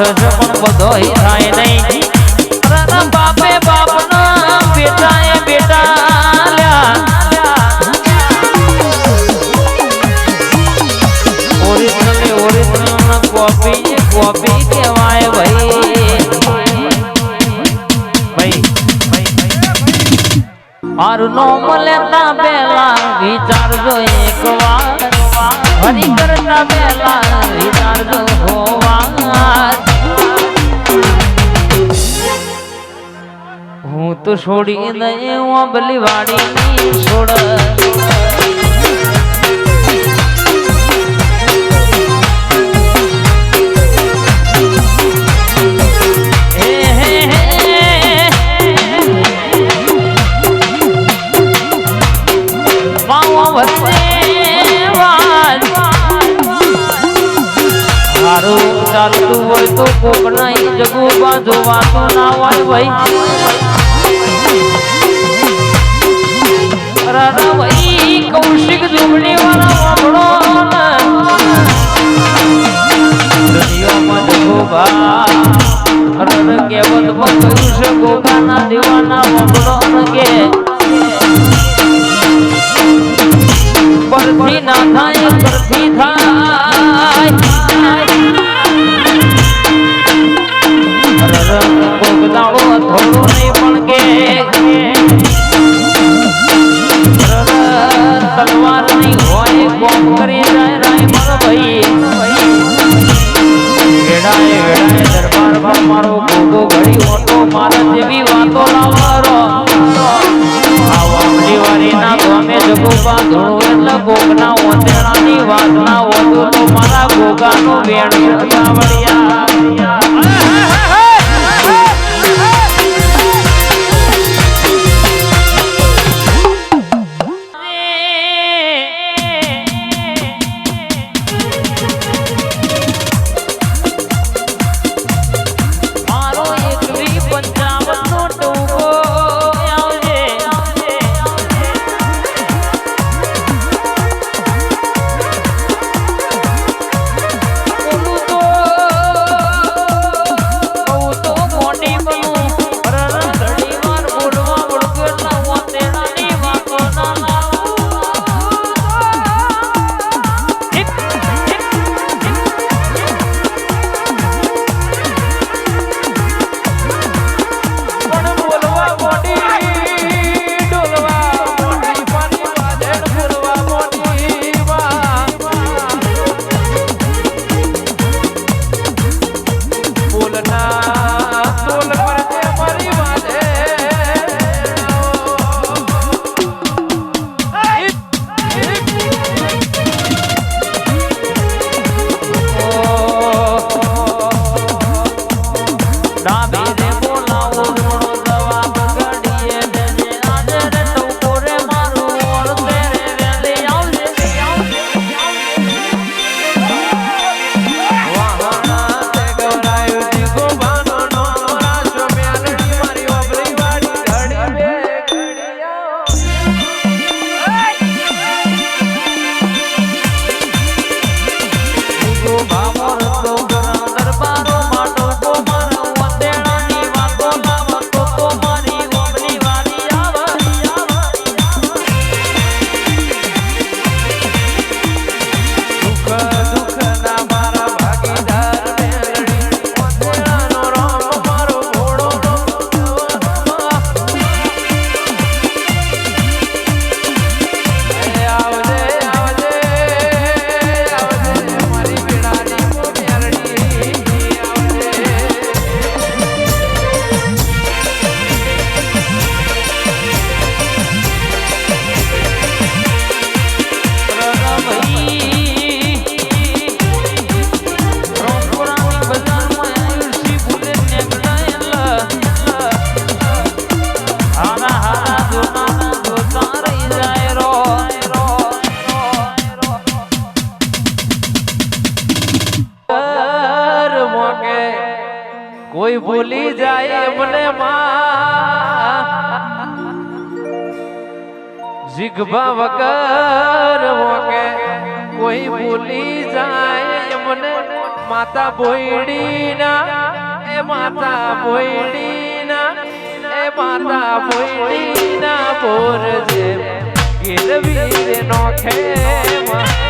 સરસ પણ બધોય થાય નહીં. બાપે બાપના બેટા એ બેટા એક વાર. હરી કરતા પેલા વિચારજો હોવા તું છોડી. દે અંબલી વાળી છોડ ચાલતું હોય તો કોકના જગુ બાજુ વાતો ના હોય ભાઈ ગોપાના દેવાના વગડો અંગે પરથી ના થાય પરથી થાય ભોગદાળો થોડો Yeah, yeah. કોઈ ભૂલી જાય એમને જીગભા વગર મોકે કોઈ ભૂલી જાય એમને. માતા ભોયડી ના એ માતા ભોયડી પાંદા પોઈડીના પોર જેમ ગીરવીર નો ખેમા.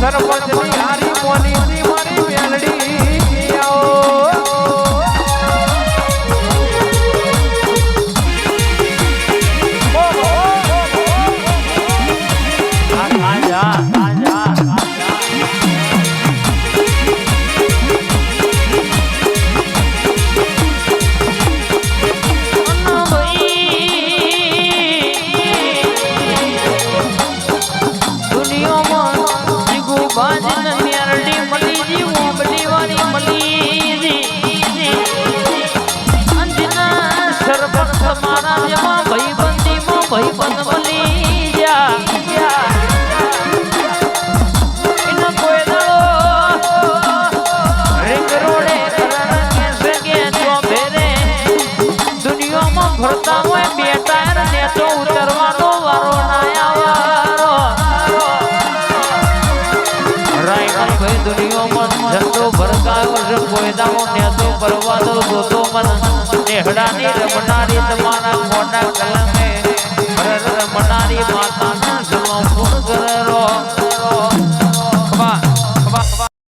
સરપંચની હારે ધંધો ભરકાયો છે કોયદાનો નેતો પરવાદો ગોતો મન. નેહડાની રમનારી તમારા મોટા કલમે. રમનારી માતાના જલો ફોન કરો